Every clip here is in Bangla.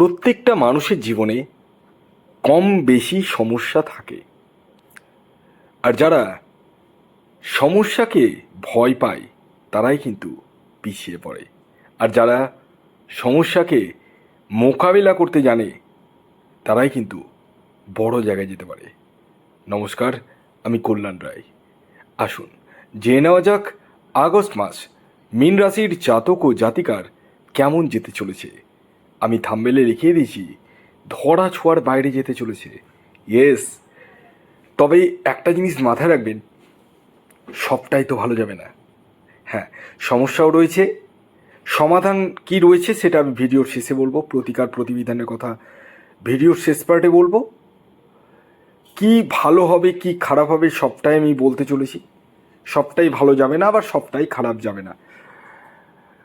প্রত্যেকটা মানুষের জীবনে কম বেশি সমস্যা থাকে। আর যারা সমস্যাকে ভয় পায়, তারাই কিন্তু পিছিয়ে পড়ে। আর যারা সমস্যাকে মোকাবিলা করতে জানে, তারাই কিন্তু বড় জায়গায় যেতে পারে। নমস্কার, আমি কল্যাণ রায়। আসুন, জেনে নেওয়া যাক আগস্ট মাস মীন রাশির জাতক ও জাতিকার কেমন যেতে চলেছে। আমি থাম্বেলে লিখিয়ে দিয়েছি, ধরা ছোঁয়ার বাইরে যেতে চলেছে। ইয়েস, তবে একটা জিনিস মাথায় রাখবেন, সবটাই তো ভালো যাবে না। হ্যাঁ সমস্যাও রয়েছে। সমাধান কি রয়েছে সেটা আমি ভিডিওর শেষে বলব, প্রতিকার প্রতিবিধানের কথা ভিডিওর শেষ পার্টে বলব। কি ভালো হবে, কি খারাপ হবে, সবটাই আমি বলতে চলেছি। সবটাই ভালো যাবে না, আবার সবটাই খারাপ যাবে না।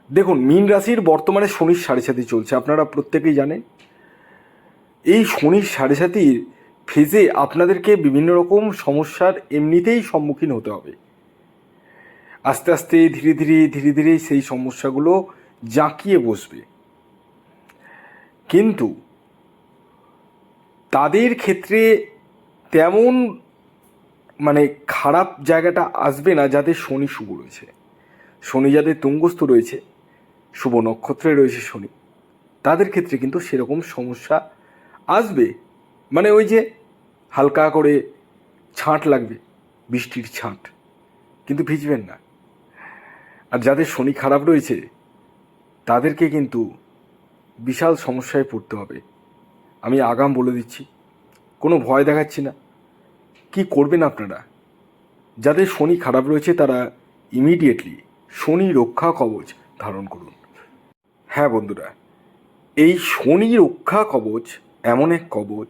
দেখুন, মীন রাশির বর্তমানে শনির সাড়ে সাথে চলছে, আপনারা প্রত্যেকেই জানেন। এই শনির সাড়ে সাতির ফেজে আপনাদেরকে বিভিন্ন রকম সমস্যার এমনিতেই সম্মুখীন হতে হবে। আস্তে আস্তে, ধীরে ধীরে ধীরে ধীরে সেই সমস্যাগুলো জাঁকিয়ে বসবে। কিন্তু তাদের ক্ষেত্রে তেমন মানে খারাপ জায়গাটা আসবে না যাদের শনি শুভ রয়েছে। শনি যাদের তুঙ্গস্থ রয়েছে শুভ নক্ষত্রে রয়েছে শনি। তাদের ক্ষেত্রে কিন্তু সেরকম সমস্যা আসবে। মানে ওই যে হালকা করে ছাঁট লাগবে, বৃষ্টির ছাঁট। কিন্তু ভিজবেন না। আর যাদের শনি খারাপ রয়েছে, তাদেরকে কিন্তু বিশাল সমস্যায় পড়তে হবে। আমি আগাম বলে দিচ্ছি, কোনো ভয় দেখাচ্ছি না। কি করবেন আপনারা? যাদের শনি খারাপ রয়েছে, তারা ইমিডিয়েটলি শনি রক্ষা কবচ ধারণ করুন। হ্যাঁ বন্ধুরা, এই শনি রক্ষা কবচ এমন এক কবচ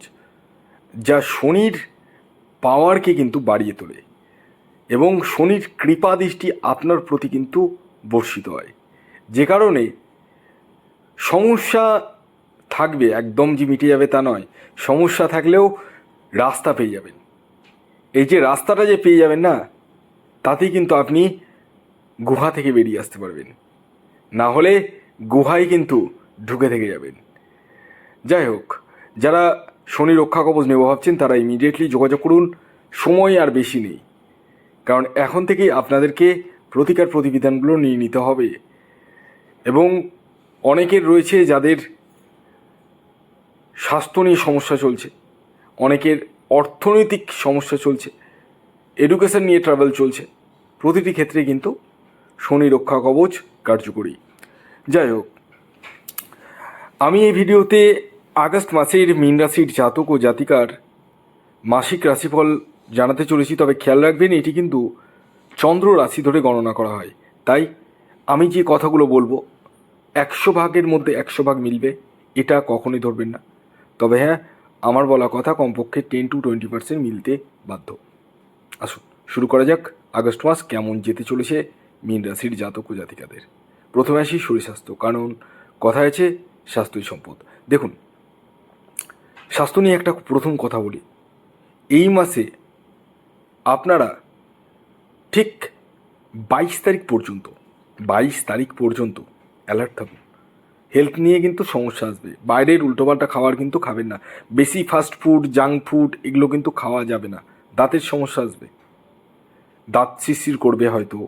যা শনির পাওয়ারকে কিন্তু বাড়িয়ে তোলে এবং শনির কৃপা দৃষ্টি আপনার প্রতি কিন্তু বর্ষিত হয়। যে কারণে সমস্যা থাকবে, একদম যে মিটে যাবে তা নয়, সমস্যা থাকলেও রাস্তা পেয়ে যাবেন। এই যে রাস্তাটা যে পেয়ে যাবেন না, তাতেই কিন্তু আপনি গুহা থেকে বেরিয়ে আসতে পারবেন। না হলে গুহায় কিন্তু ঢুকে থেকে যাবেন। যাই হোক, যারা শনি রক্ষা কবচ নেব ভাবছেন, তারা ইমিডিয়েটলি যোগাযোগ করুন। সময় আর বেশি নেই। কারণ এখন থেকেই আপনাদেরকে প্রতিকার প্রতিবিধানগুলো নিয়ে নিতে হবে। এবং অনেকের রয়েছে যাদের স্বাস্থ্য নিয়ে সমস্যা চলছে, অনেকের অর্থনৈতিক সমস্যা চলছে এডুকেশন নিয়ে ট্রাভেল চলছে। প্রতিটি ক্ষেত্রে কিন্তু শনি রক্ষা কবচ কার্যকরী। যাই হোক আমি এই ভিডিওতে আগস্ট মাসের মীন রাশির জাতক ও জাতিকার মাসিক রাশিফল জানাতে চলেছি, তবে খেয়াল রাখবেন এটি কিন্তু চন্দ্র রাশি ধরে গণনা করা হয়। তাই আমি যে কথাগুলো বলব, একশো ভাগের মধ্যে একশো ভাগ মিলবে, এটা কখনোই ধরবেন না। তবে হ্যাঁ আমার বলা কথা কমপক্ষে টেন টু টোয়েন্টি পার্সেন্ট মিলতে বাধ্য। আসুন, শুরু করা যাক আগস্ট মাস কেমন যেতে চলেছে মীন রাশির জাতক ও জাতিকাদের। প্রথমে আসি শরীর স্বাস্থ্য কারণ কথা আছে স্বাস্থ্যই সম্পদ। দেখুন, স্বাস্থ্য নিয়ে একটা প্রথম কথা বলি। এই মাসে আপনারা ঠিক বাইশ তারিখ পর্যন্ত, বাইশ তারিখ পর্যন্ত অ্যালার্ট থাকুন। হেলথ নিয়ে কিন্তু সমস্যা আসবে। বাইরের উল্টোপাল্টা খাবার কিন্তু খাবেন না। বেশি ফাস্ট ফুড জাঙ্ক ফুড এগুলো কিন্তু খাওয়া যাবে না। দাঁতের সমস্যা আসবে। দাঁত শিরশির করবে হয়তো,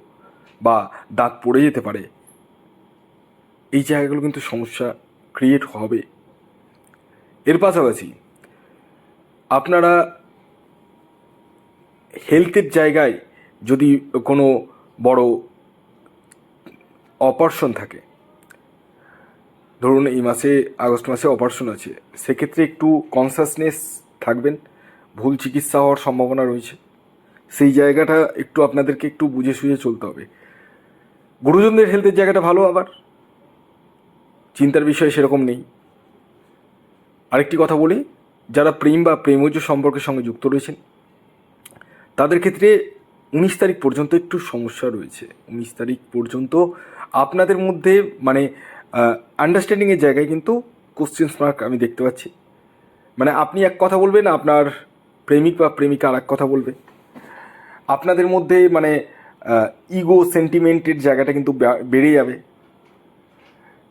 বা দাঁত পড়ে যেতে পারে। এই জায়গাগুলো কিন্তু সমস্যা ক্রিয়েট হবে। এর পাশাপাশি আপনারা হেলথের জায়গায় যদি কোনো বড় অপারেশন থাকে, ধরুন এই মাসে, আগস্ট মাসে অপারেশন আছে, সেক্ষেত্রে একটু কনসাসনেস থাকবেন, ভুল চিকিৎসা হওয়ার সম্ভাবনা রয়েছে। সেই জায়গাটা একটু আপনাদেরকে একটু বুঝে সুঝে চলতে হবে। গুরুজনদের হেলথের জায়গাটা ভালো আবার। চিন্তার বিষয় সেরকম নেই। আরেকটি কথা বলি, যারা প্রেম বা প্রেমজ সম্পর্কের সঙ্গে যুক্ত রয়েছেন, তাদের ক্ষেত্রে উনিশ তারিখ পর্যন্ত একটু সমস্যা রয়েছে। উনিশ তারিখ পর্যন্ত আপনাদের মধ্যে মানে আন্ডারস্ট্যান্ডিংয়ের জায়গায় কিন্তু কোশ্চেন্স মার্ক আমি দেখতে পাচ্ছি। মানে আপনি এক কথা বলবেন, আপনার প্রেমিক বা প্রেমিকা আর এক কথা বলবে। আপনাদের মধ্যে মানে ইগো সেন্টিমেন্টের জায়গাটা কিন্তু বেড়ে যাবে।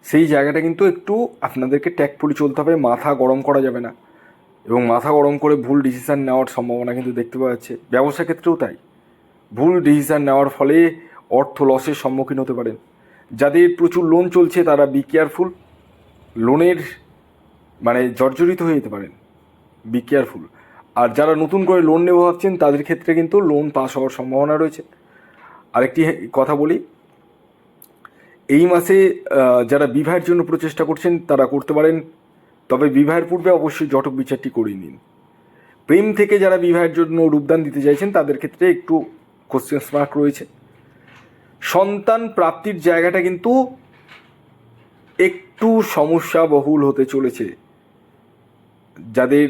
সেই জায়গাটা কিন্তু একটু আপনাদেরকে ট্যাকফুলি চলতে হবে, মাথা গরম করা যাবে না। এবং মাথা গরম করে ভুল ডিসিশান নেওয়ার সম্ভাবনা কিন্তু দেখতে পাওয়া যাচ্ছে। ব্যবসা ক্ষেত্রেও তাই। ভুল ডিসিশান নেওয়ার ফলে অর্থ লসের সম্মুখীন হতে পারেন। যাদের প্রচুর লোন চলছে, তারা বি কেয়ারফুল লোনের মানে জর্জরিত হয়ে যেতে পারেন। বি কেয়ারফুল আর যারা নতুন করে লোন নেওয়া ভাবছেন, তাদের ক্ষেত্রে কিন্তু লোন পাস হওয়ার সম্ভাবনা রয়েছে। আরেকটি কথা বলি এই মাসে যারা বিবাহের জন্য প্রচেষ্টা করছেন, তারা করতে পারেন। তবে বিবাহের পূর্বে অবশ্যই জটক বিচারটি করে নিন। প্রেম থেকে যারা বিবাহের জন্য রূপদান দিতে চাইছেন, তাদের ক্ষেত্রে একটু কোশ্চেন মার্ক রয়েছে। সন্তান প্রাপ্তির জায়গাটা কিন্তু একটু সমস্যা বহুল হতে চলেছে। যাদের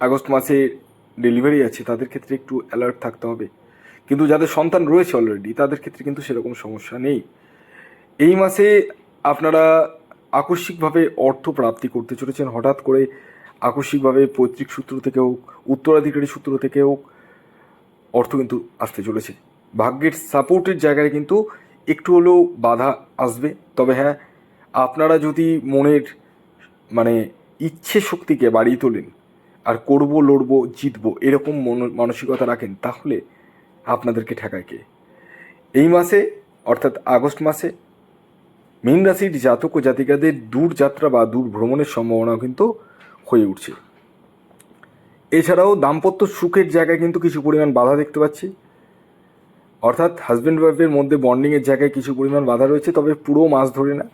আগস্ট মাসে ডেলিভারি আছে, তাদের ক্ষেত্রে একটু অ্যালার্ট থাকতে হবে। কিন্তু যাদের সন্তান রয়েছে অলরেডি তাদের ক্ষেত্রে কিন্তু সেরকম সমস্যা নেই। এই মাসে আপনারা আকস্মিকভাবে অর্থ প্রাপ্তি করতে চলেছেন। হঠাৎ করে আকস্মিকভাবে পৈতৃক সূত্র থেকে হোক উত্তরাধিকারী সূত্র থেকে হোক অর্থ কিন্তু আসতে চলেছে। ভাগ্যের সাপোর্টের জায়গায় কিন্তু একটু হলেও বাধা আসবে। তবে হ্যাঁ আপনারা যদি মনের মানে ইচ্ছে শক্তিকে বাড়িয়ে তোলেন আর করব, লড়ব, জিতবো এরকম মন- মানসিকতা রাখেন, তাহলে আপনাদেরকে ঠেকায় কে? এই মাসে, অর্থাৎ আগস্ট মাসে মীন রাশির জাতক ও জাতিকাদের দূর যাত্রা বা দূর ভ্রমণের সম্ভাবনাও কিন্তু হয়ে উঠছে। এছাড়াও দাম্পত্য সুখের জায়গায় কিন্তু কিছু পরিমাণ বাধা দেখতে পাচ্ছি। অর্থাৎ হাজব্যান্ড ওয়াইফের মধ্যে বন্ডিংয়ের জায়গায় কিছু পরিমাণ বাধা রয়েছে, তবে পুরো মাস ধরে না।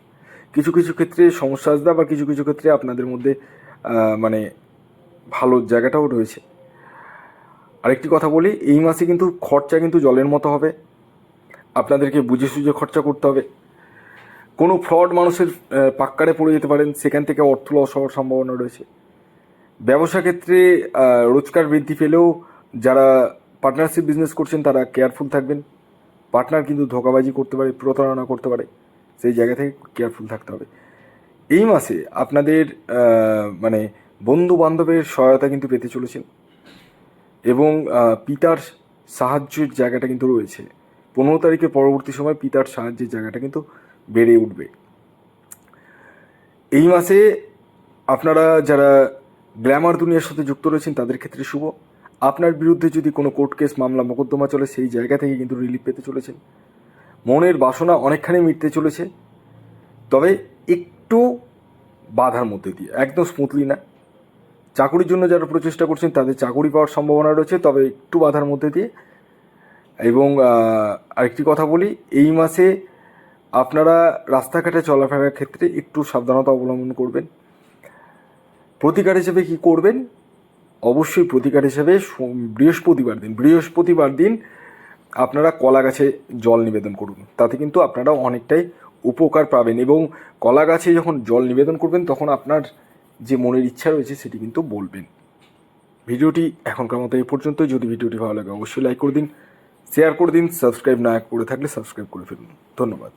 কিছু কিছু ক্ষেত্রে সমস্যা আসবে, আবার কিছু কিছু ক্ষেত্রে আপনাদের মধ্যে মানে ভালো জায়গাটাও রয়েছে। আরেকটি কথা বলি, এই মাসে কিন্তু খরচা কিন্তু জলের মতো হবে। আপনাদেরকে বুঝে সুঝে খরচা করতে হবে। কোনো ফ্রড মানুষের পাক্কারে পড়ে যেতে পারেন, সেখান থেকে অর্থ লস হওয়ার সম্ভাবনা রয়েছে। ব্যবসা ক্ষেত্রে রোজগার বৃদ্ধি পেলেও যারা পার্টনারশিপ বিজনেস করছেন, তারা কেয়ারফুল থাকবেন। পার্টনার কিন্তু ধোকাবাজি করতে পারে, প্রতারণা করতে পারে, সেই জায়গা থেকে কেয়ারফুল থাকতে হবে। এই মাসে আপনাদের মানে বন্ধু বান্ধবের সহায়তা কিন্তু পেতে চলেছেন এবং পিতার সাহায্যের জায়গাটা কিন্তু রয়েছে। পনেরো তারিখের পরবর্তী সময় পিতার সাহায্যের জায়গাটা কিন্তু বেড়ে উঠবে। এই মাসে আপনারা যারা গ্ল্যামার দুনিয়ার সাথে যুক্ত রয়েছেন, তাদের ক্ষেত্রে শুভ। আপনার বিরুদ্ধে যদি কোনো কোর্ট কেস, মামলা, মোকদ্দমা চলে, সেই জায়গা থেকে কিন্তু রিলিফ পেতে চলেছেন। মনের বাসনা অনেকখানি মিটতে চলেছে। তবে একটু বাধার মধ্যে দিয়ে, একদম স্মুথলি না। চাকুরির জন্য যারা প্রচেষ্টা করছেন, তাদের চাকুরি পাওয়ার সম্ভাবনা রয়েছে, তবে একটু বাধার মধ্যে দিয়ে। এবং আরেকটি কথা বলি, এই মাসে আপনারা রাস্তাঘাটে চলাফেরার ক্ষেত্রে একটু সাবধানতা অবলম্বন করবেন। প্রতিকার হিসেবে কি করবেন? অবশ্যই প্রতিকার হিসেবে বৃহস্পতিবার দিন বৃহস্পতিবার দিন আপনারা কলা গাছে জল নিবেদন করুন। তাতে কিন্তু আপনারা অনেকটাই উপকার পাবেন এবং কলা গাছে যখন জল নিবেদন করবেন, তখন আপনার যে মনের ইচ্ছা রয়েছে সেটি কিন্তু বলবেন। ভিডিওটি এখনকার মতো এই পর্যন্তই। যদি ভিডিওটি ভালো লাগে, অবশ্যই লাইক করে দিন শেয়ার করে দিন সাবস্ক্রাইব না করে থাকলে সাবস্ক্রাইব করে ফেলুন। ধন্যবাদ।